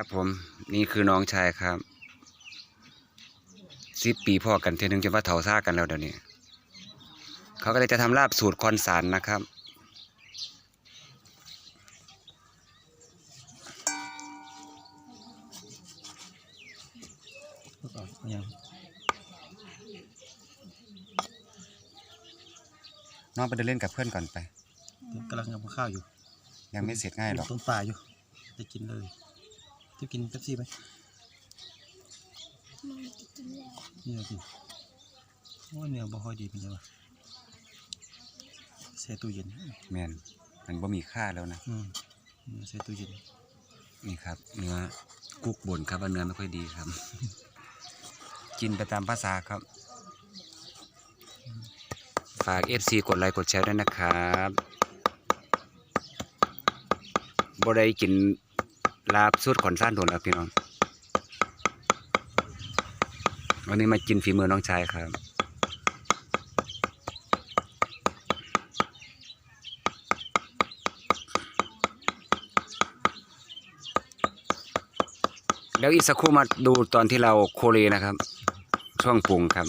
ครับผมนี่คือน้องชายครับสิบปีพ่อกันเทีนึงจะว่าเถาซ่ากันแล้วเดี๋ยวนี้เขาก็เลยจะทำลาบสูตรคอนสารนะครับก็ก่อนยังน้องไปเดินเล่นกับเพื่อนก่อนไปกำลังทำข้าวอยู่ ยังไม่เสร็จง่ายหรอก ต้นป่าอยู่จะกินเลย จะกินเป๊ปซี่ไหมมันจะกินแล้วนี่เลยกินโอ้ยเนื้อบ่ค่อยดีเป็นยังไงใส่ตู้เย็นแมนมันบ่มีค่าแล้วนะอืมเนื้อใส่ตู้เย็นนี่ครับ เนื้อกุกบ่นครับว่าเนื้อไม่ค่อยดีครับ กินไปตามภาษาครับ ฝาก FC กดไลค์กดแชร์ด้วยนะครับบ่ได้กิน ลาบสุดขอนซ่านโดนแล้วพี่น้องวันนี้มากินฝีมือน้องชายครับแล้วอีกสักครู่มาดูตอนที่เราโคเลนะครับ ช่วงปรุงครับ